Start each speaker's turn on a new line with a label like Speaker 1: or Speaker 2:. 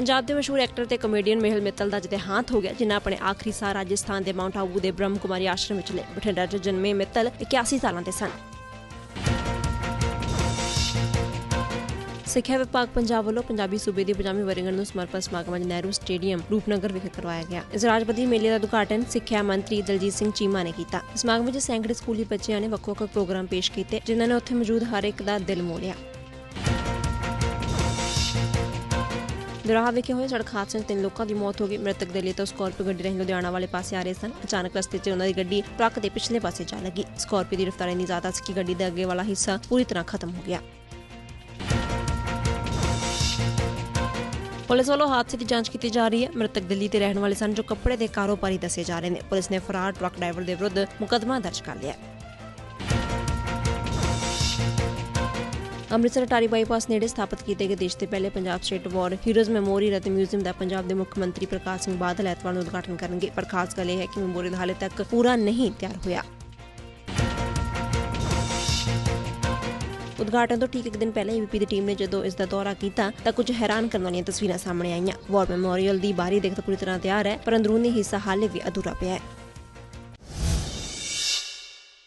Speaker 1: ਪੰਜਾਬ ਦੇ ਮਸ਼ਹੂਰ ਐਕਟਰ ਤੇ ਕਮੇਡੀਅਨ ਮਹਿਲ ਮਿੱਤਲ ਦਾ ਅੱਜ ਹੋ ਗਿਆ, ਜਿਨ੍ਹਾਂ ਆਪਣੇ ਆਖਰੀ ਸਾਹ ਰਾਜਸਥਾਨ ਦੇ ਮਾਊਂਟ ਆਬੂ ਦੇ ਬ੍ਰਹਮ ਕੁਮਾਰੀ ਆਸ਼ਰਮ ਵਿੱਚ ਲਏ ਬਠਿੰਡਾ 'ਚ ਜਨਮੇ ਮਿੱਤਲ 81 ਸਾਲਾਂ ਦੇ ਸਨ। ਸਿੱਖਿਆ ਵਿਭਾਗ ਪੰਜਾਬ ਵੱਲੋਂ ਪੰਜਾਬੀ ਸੂਬੇ ਦੀ ਪੰਜਾਬੀ ਵਰੇਗੰਢ ਨੂੰ ਸਮਰਪਿਤ ਸਮਾਗਮ ਅੱਜ ਨਹਿਰੂ ਸਟੇਡੀਅਮ, ਰੂਪਨਗਰ ਵਿਖੇ ਕਰਵਾਇਆ ਗਿਆ। ਇਸ ਰਾਜਪਤੀ ਮੇਲੇ ਦਾ ਉਦਘਾਟਨ ਸਿੱਖਿਆ ਮੰਤਰੀ ਦਲਜੀਤ ਸਿੰਘ ਚੀਮਾ ਨੇ ਕੀਤਾ। ਸਮਾਗਮ ਵਿੱਚ ਸੈਂਕੜੇ ਸਕੂਲੀ ਬੱਚਿਆਂ ਨੇ ਵੱਖ-ਵੱਖ ਪ੍ਰੋਗਰਾਮ ਪੇਸ਼ ਕੀਤੇ, ਜਿਨ੍ਹਾਂ ਨੇ ਉੱਥੇ ਮੌਜੂਦ ਹਰ ਇੱਕ ਦਾ ਦਿਲ ਮੋਹ ਲਿਆ। ਦਰਾਹਾ ਵਿਖੇ ਹੋਏ ਸੜਕ ਹਾਦਸੇ 'ਚ ਤਿੰਨ ਲੋਕਾਂ ਦੀ ਮੌਤ ਹੋ ਗਈ। ਮ੍ਰਿਤਕ ਦੇ ਲਈ ਤਾਂ ਸਕਾਰਪੀਓ ਗੱਡੀ ਰਾਹੀਂ ਲੁਧਿਆਣਾ ਵਾਲੇ ਪਾਸੇ ਆ ਰਹੇ ਸਨ। ਅਚਾਨਕ ਰਸਤੇ 'ਚ ਉਹਨਾਂ ਦੀ ਗੱਡੀ ਟਰੱਕ ਦੇ ਪਿਛਲੇ ਪਾਸੇ ਜਾ ਲੱਗੀ। ਸਕੋਰਪੀਓ ਦੀ ਰਫ਼ਤਾਰ ਇੰਨੀ ਜ਼ਿਆਦਾ ਸੀ ਕਿ ਗੱਡੀ ਦਾ ਅੱਗੇ ਵਾਲਾ ਹਿੱਸਾ ਪੂਰੀ ਤਰ੍ਹਾਂ ਖਤਮ ਹੋ ਗਿਆ। ਪੁਲਿਸ ਵੱਲੋਂ ਹਾਦਸੇ ਦੀ ਜਾਂਚ ਕੀਤੀ ਜਾ ਰਹੀ ਹੈ। ਮ੍ਰਿਤਕ ਦਿੱਲੀ ਦੇ ਰਹਿਣ ਵਾਲੇ ਸਨ ਜੋ ਕੱਪੜੇ ਦੇ ਕਾਰੋਬਾਰੀ ਦੱਸੇ ਜਾ ਰਹੇ ਨੇ। ਪੁਲਿਸ ਨੇ ਫਰਾਰ ਟਰੱਕ ਡਰਾਈਵਰ ਦੇ ਵਿਰੁੱਧ ਮੁਕੱਦਮਾ ਦਰਜ ਕਰ ਲਿਆ ਹੈ। ਅੰਮ੍ਰਿਤਸਰ ਅਟਾਰੀ ਬਾਈਪਾਸ ਨੇੜੇ ਸਥਾਪਿਤ ਕੀਤੇ ਗਏ ਦੇਸ਼ ਦੇ ਪਹਿਲੇ Punjab state war heroes memorial ਅਤੇ ਮਿਊਜ਼ੀਅਮ ਦਾ ਪੰਜਾਬ ਦੇ ਮੁੱਖ ਮੰਤਰੀ ਪ੍ਰਕਾਸ਼ ਸਿੰਘ ਬਾਦਲ ਐਤਵਾਰ ਨੂੰ ਉਦਘਾਟਨ ਕਰਨਗੇ। ਪਰ ਖਾਸ ਗੱਲ ਇਹ ਹੈ ਕਿ ਮੈਮੋਰੀਅਲ ਹਾਲੇ ਤੱਕ ਪੂਰਾ ਨਹੀਂ ਤਿਆਰ ਹੋਇਆ। ਉਦਘਾਟਨ ਤੋਂ ਠੀਕ ਇੱਕ ਦਿਨ ਪਹਿਲਾਂ ਏਬੀਪੀ ਦੀ ਟੀਮ ਨੇ ਜਦੋਂ ਇਸ ਦਾ ਦੌਰਾ ਕੀਤਾ, ਤਾਂ ਕੁਝ ਹੈਰਾਨ ਕਰਨ ਵਾਲੀਆਂ ਤਸਵੀਰਾਂ ਸਾਹਮਣੇ ਆਈਆਂ। ਵਾਰ ਮੈਮੋਰੀਅਲ ਦੀ ਬਾਹਰੀ ਦਿੱਖ ਤਾਂ ਪੂਰੀ ਤਰ੍ਹਾਂ ਤਿਆਰ ਹੈ, ਪਰ ਅੰਦਰੂਨੀ ਹਿੱਸਾ ਹਾਲੇ ਵੀ ਅਧੂਰਾ ਪਿਆ ਹੈ।